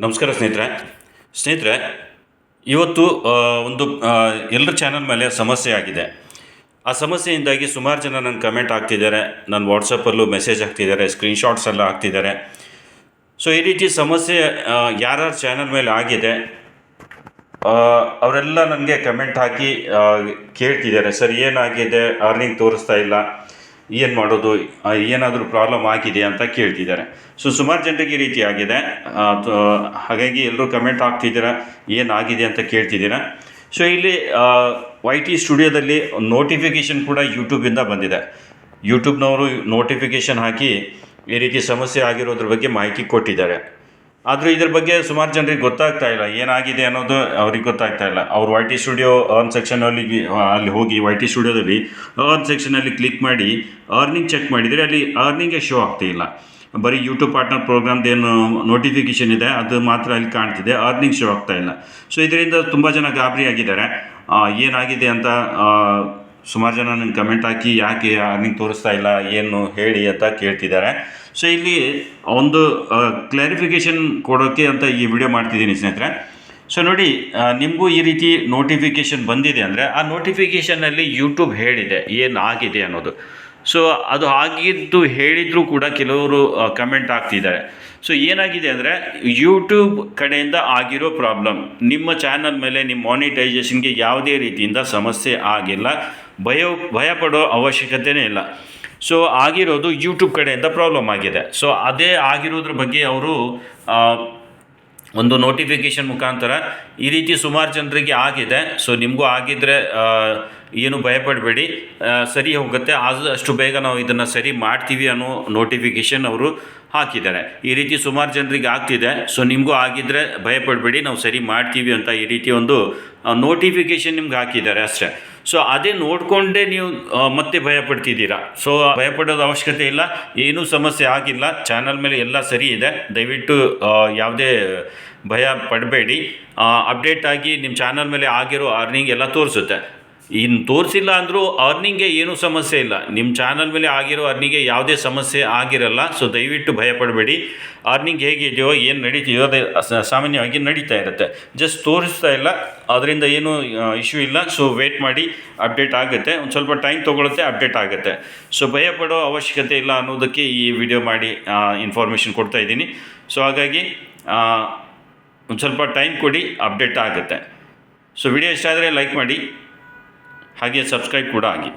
ನಮಸ್ಕಾರ ಸ್ನೇಹಿತರೆ. ಸ್ನೇಹಿತರೆ, ಇವತ್ತು ಒಂದು ಎಲ್ಲರ ಚಾನಲ್ ಮೇಲೆ ಸಮಸ್ಯೆ ಆಗಿದೆ. ಆ ಸಮಸ್ಯೆಯಿಂದಾಗಿ ಸುಮಾರು ಜನ ನನ್ನ ಕಮೆಂಟ್ ಹಾಕ್ತಿದ್ದಾರೆ ನನ್ನ ವಾಟ್ಸಪ್ಪಲ್ಲೂ ಮೆಸೇಜ್ ಹಾಕ್ತಿದ್ದಾರೆ ಸ್ಕ್ರೀನ್ಶಾಟ್ಸ್ ಎಲ್ಲ ಹಾಕ್ತಿದ್ದಾರೆ. ಸೊ ಈ ರೀತಿ ಸಮಸ್ಯೆ ಯಾರ್ಯಾರ ಚಾನಲ್ ಮೇಲೆ ಆಗಿದೆ ಅವರೆಲ್ಲ ನನಗೆ ಕಮೆಂಟ್ ಹಾಕಿ ಕೇಳ್ತಿದ್ದಾರೆ. ಸರ್, ಏನಾಗಿದೆ? ಅರ್ನಿಂಗ್ ತೋರಿಸ್ತಾ ಇಲ್ಲ. ಏನು ಮಾಡೋದು? ಏನಾದರೂ ಪ್ರಾಬ್ಲಮ್ ಆಗಿದೆ ಅಂತ ಕೇಳ್ತಿದ್ದಾರೆ. ಸೊ ಸುಮಾರು ಜನರಿಗೆ ಈ ರೀತಿ ಆಗಿದೆ. ಹಾಗಾಗಿ ಎಲ್ಲರೂ ಕಮೆಂಟ್ ಹಾಕ್ತಿದ್ದೀರಾ? ಏನಾಗಿದೆ ಅಂತ ಕೇಳ್ತಿದ್ದೀರಾ? ಸೊ ಇಲ್ಲಿ ವೈ ಟಿ ಸ್ಟುಡಿಯೋದಲ್ಲಿ ನೋಟಿಫಿಕೇಷನ್ ಕೂಡ ಯೂಟ್ಯೂಬಿಂದ ಬಂದಿದೆ. ಯೂಟ್ಯೂಬ್ನವರು ನೋಟಿಫಿಕೇಷನ್ ಹಾಕಿ ಈ ರೀತಿ ಸಮಸ್ಯೆ ಆಗಿರೋದ್ರ ಬಗ್ಗೆ ಮಾಹಿತಿ ಕೊಟ್ಟಿದ್ದಾರೆ. ಆದರೂ ಇದ್ರ ಬಗ್ಗೆ ಸುಮಾರು ಜನರಿಗೆ ಗೊತ್ತಾಗ್ತಾ ಇಲ್ಲ. ಏನಾಗಿದೆ ಅನ್ನೋದು ಅವ್ರಿಗೆ ಗೊತ್ತಾಗ್ತಾ ಇಲ್ಲ. ಅವ್ರು ವೈ ಟಿ ಸ್ಟುಡಿಯೋ ಅರ್ನ್ ಸೆಕ್ಷನಲ್ಲಿ ಅಲ್ಲಿ ಹೋಗಿ ವೈ ಟಿ ಸ್ಟುಡಿಯೋದಲ್ಲಿ ಅರ್ನ್ ಸೆಕ್ಷನಲ್ಲಿ ಕ್ಲಿಕ್ ಮಾಡಿ ಅರ್ನಿಂಗ್ ಚೆಕ್ ಮಾಡಿದರೆ ಅಲ್ಲಿ ಅರ್ನಿಂಗೇ ಶೋ ಆಗ್ತಿಲ್ಲ ಬರೀ ಯೂಟ್ಯೂಬ್ ಪಾರ್ಟ್ನರ್ ಪ್ರೋಗ್ರಾಮ್ದು ಏನು ನೋಟಿಫಿಕೇಷನ್ ಇದೆ, ಅದು ಮಾತ್ರ ಅಲ್ಲಿ ಕಾಣ್ತಿದೆ ಅರ್ನಿಂಗ್ ಶೋ ಆಗ್ತಾ ಇಲ್ಲ. ಸೊ ಇದರಿಂದ ತುಂಬ ಜನ ಗಾಬರಿ ಆಗಿದ್ದಾರೆ. ಏನಾಗಿದೆ ಅಂತ ಸುಮಾರು ಜನ ನನಗೆ ಕಮೆಂಟ್ ಹಾಕಿ ಯಾಕೆ ಅರ್ನಿಂಗ್ ತೋರಿಸ್ತಾ ಇಲ್ಲ, ಏನು ಹೇಳಿ ಅಂತ ಕೇಳ್ತಿದ್ದಾರೆ. ಸೊ ಇಲ್ಲಿ ಒಂದು ಕ್ಲಾರಿಫಿಕೇಷನ್ ಕೊಡೋಕ್ಕೆ ಅಂತ ಈ ವಿಡಿಯೋ ಮಾಡ್ತಿದ್ದೀನಿ ಸ್ನೇಹಿತರೆ. ಸೊ ನೋಡಿ ನಿಮಗೂ ಈ ರೀತಿ ನೋಟಿಫಿಕೇಷನ್ ಬಂದಿದೆ ಅಂದರೆ ಆ ನೋಟಿಫಿಕೇಷನಲ್ಲಿ ಯೂಟ್ಯೂಬ್ ಹೇಳಿದೆ ಏನು ಆಗಿದೆ ಅನ್ನೋದು. ಸೊ ಅದು ಆಗಿದ್ದು ಹೇಳಿದರೂ ಕೂಡ ಕೆಲವರು ಕಮೆಂಟ್ ಆಗ್ತಿದ್ದಾರೆ ಸೊ ಏನಾಗಿದೆ ಅಂದರೆ ಯೂಟ್ಯೂಬ್ ಕಡೆಯಿಂದ ಆಗಿರೋ ಪ್ರಾಬ್ಲಮ್ ನಿಮ್ಮ ಚಾನಲ್ ಮೇಲೆ ನಿಮ್ಮ ಮಾನಿಟೈಸೇಷನ್ಗೆ ಯಾವುದೇ ರೀತಿಯಿಂದ ಸಮಸ್ಯೆ ಆಗಿಲ್ಲ. ಭಯ ಭಯಪಡೋ ಅವಶ್ಯಕತೆಯೇ ಇಲ್ಲ. ಸೊ ಆಗಿರೋದು ಯೂಟ್ಯೂಬ್ ಕಡೆಯಿಂದ ಪ್ರಾಬ್ಲಮ್ ಆಗಿದೆ. ಸೊ ಅದೇ ಆಗಿರೋದ್ರ ಬಗ್ಗೆ ಅವರು ಒಂದು ನೋಟಿಫಿಕೇಷನ್ ಮುಖಾಂತರ ಈ ರೀತಿ ಸುಮಾರು ಜನರಿಗೆ ಆಗಿದೆ. ಸೊ ನಿಮಗೂ ಆಗಿದ್ದರೆ ಏನು ಭಯಪಡಬೇಡಿ. ಸರಿ ಹೋಗುತ್ತೆ. ಅಷ್ಟು ಬೇಗ ನಾವು ಇದನ್ನು ಸರಿ ಮಾಡ್ತೀವಿ ಅನ್ನೋ ನೋಟಿಫಿಕೇಷನ್ ಅವರು ಹಾಕಿದ್ದಾರೆ. ಈ ರೀತಿ ಸುಮಾರು ಜನರಿಗೆ ಆಗ್ತಿದೆ. ಸೊ ನಿಮಗೂ ಆಗಿದ್ದರೆ ಭಯಪಡಬೇಡಿ. ನಾವು ಸರಿ ಮಾಡ್ತೀವಿ ಅಂತ ಈ ರೀತಿ ಒಂದು ನೋಟಿಫಿಕೇಷನ್ ನಿಮ್ಗೆ ಹಾಕಿದ್ದಾರೆ ಅಷ್ಟೇ. ಸೊ ಅದೇ ನೋಡಿಕೊಂಡೇ ನೀವು ಮತ್ತೆ ಭಯ ಪಡ್ತಿದ್ದೀರಾ ಸೊ ಭಯಪಡೋದು ಅವಶ್ಯಕತೆ ಇಲ್ಲ. ಏನೂ ಸಮಸ್ಯೆ ಆಗಿಲ್ಲ. ಚಾನಲ್ ಮೇಲೆ ಎಲ್ಲ ಸರಿ ಇದೆ. ದಯವಿಟ್ಟು ಯಾವುದೇ ಭಯ ಪಡಬೇಡಿ. ಅಪ್ಡೇಟ್ ಆಗಿ ನಿಮ್ಮ ಚಾನಲ್ ಮೇಲೆ ಆಗಿರೋ ಅರ್ನಿಂಗ್ ಎಲ್ಲ ತೋರಿಸುತ್ತೆ. ಇನ್ನು ತೋರಿಸಿಲ್ಲ ಅಂದರೂ ಅರ್ನಿಂಗ್ಗೆ ಏನೂ ಸಮಸ್ಯೆ ಇಲ್ಲ. ನಿಮ್ಮ ಚಾನಲ್ ಮೇಲೆ ಆಗಿರೋ ಅರ್ನಿಂಗ್ಗೆ ಯಾವುದೇ ಸಮಸ್ಯೆ ಆಗಿರಲ್ಲ ಸೊ ದಯವಿಟ್ಟು ಭಯಪಡಬೇಡಿ. ಅರ್ನಿಂಗ್ ಹೇಗಿದೆಯೋ, ಏನು ನಡೀತಿದೆಯೋ ಅದೇ ಸಾಮಾನ್ಯವಾಗಿ ನಡೀತಾ ಇರುತ್ತೆ. ಜಸ್ಟ್ ತೋರಿಸ್ತಾ ಇಲ್ಲ, ಅದರಿಂದ ಏನು ಇಶ್ಯೂ ಇಲ್ಲ. ಸೊ ವೇಟ್ ಮಾಡಿ ಅಪ್ಡೇಟ್ ಆಗುತ್ತೆ. ಒಂದು ಸ್ವಲ್ಪ ಟೈಮ್ ತೊಗೊಳುತ್ತೆ ಅಪ್ಡೇಟ್ ಆಗುತ್ತೆ. ಸೊ ಭಯಪಡೋ ಅವಶ್ಯಕತೆ ಇಲ್ಲ ಅನ್ನೋದಕ್ಕೆ ಈ ವಿಡಿಯೋ ಮಾಡಿ ಇನ್ಫಾರ್ಮೇಷನ್ ಕೊಡ್ತಾ ಇದ್ದೀನಿ. ಸೊ ಹಾಗಾಗಿ ಒಂದು ಸ್ವಲ್ಪ ಟೈಮ್ ಕೊಡಿ ಅಪ್ಡೇಟ್ ಆಗುತ್ತೆ. ಸೊ ವಿಡಿಯೋ ಇಷ್ಟ ಆದರೆ ಲೈಕ್ ಮಾಡಿ. ಹಾಗೆ ಸಬ್ಸ್ಕ್ರೈಬ್ ಕೂಡ ಆಗಿ.